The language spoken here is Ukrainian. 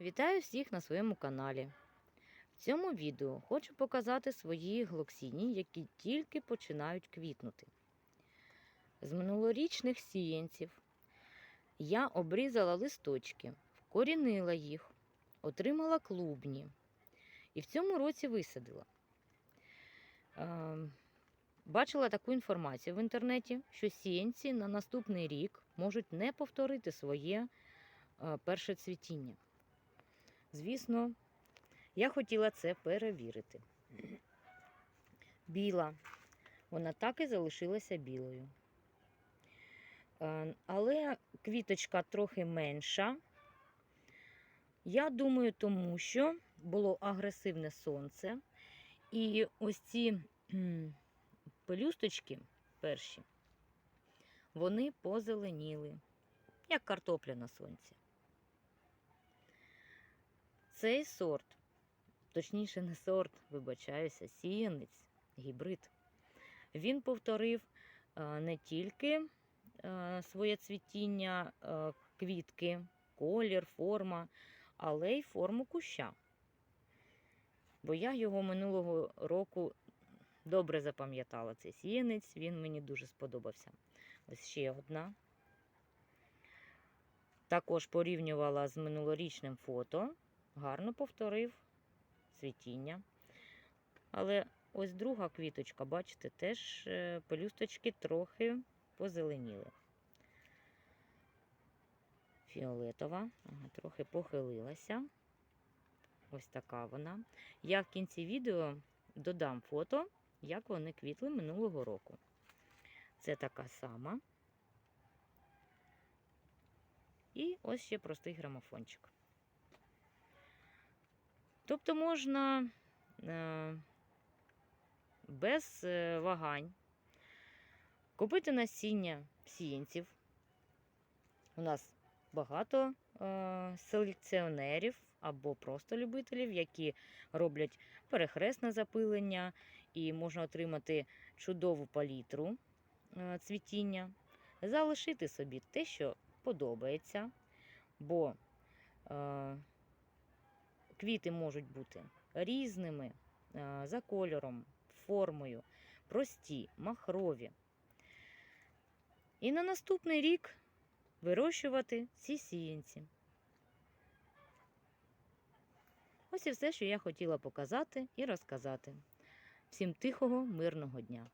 Вітаю всіх на своєму каналі. В цьому відео хочу показати свої глоксіні, які тільки починають квітнути. З минулорічних сіянців я обрізала листочки, вкорінила їх, отримала клубні і в цьому році висадила. Е, Бачила таку інформацію в інтернеті, що сіянці на наступний рік можуть не повторити своє е, перше цвітіння. Звісно, я хотіла це перевірити. Біла. Вона так і залишилася білою. Е, Але квіточка трохи менша. Я думаю, тому що було агресивне сонце. І ось ці пелюсточки перші, вони позеленіли, як картопля на сонці. Цей сорт, точніше, не сорт, вибачаюся, сіянець, гібрид. Він повторив е, не тільки е, своє цвітіння е, квітки, колір, форма, але й форму куща. Бо я його минулого року добре запам'ятала. Цей сіянець, він мені дуже сподобався. Ось ще одна. Також порівнювала з минулорічним фото гарно повторив цвітіння. Але ось друга квіточка, бачите, теж е, пелюсточки трохи позеленіли. Фіолетова, ага, трохи похилилася. Ось така вона. Я в кінці відео додам фото, як вони квітли минулого року. Це така сама. І ось ще простий грамофончик. Тобто можна е, без е, вагань купити насіння сіянців. У нас багато е, селекціонерів або просто любителів, які роблять перехресне запилення, і можна отримати чудову палітру цвітіння, залишити собі те, що подобається, бо Квіти можуть бути різними е, за кольором, формою, прості, махрові. І на наступний рік вирощувати ці сіянці. Ось і все, що я хотіла показати і розказати. Всім тихого, мирного дня!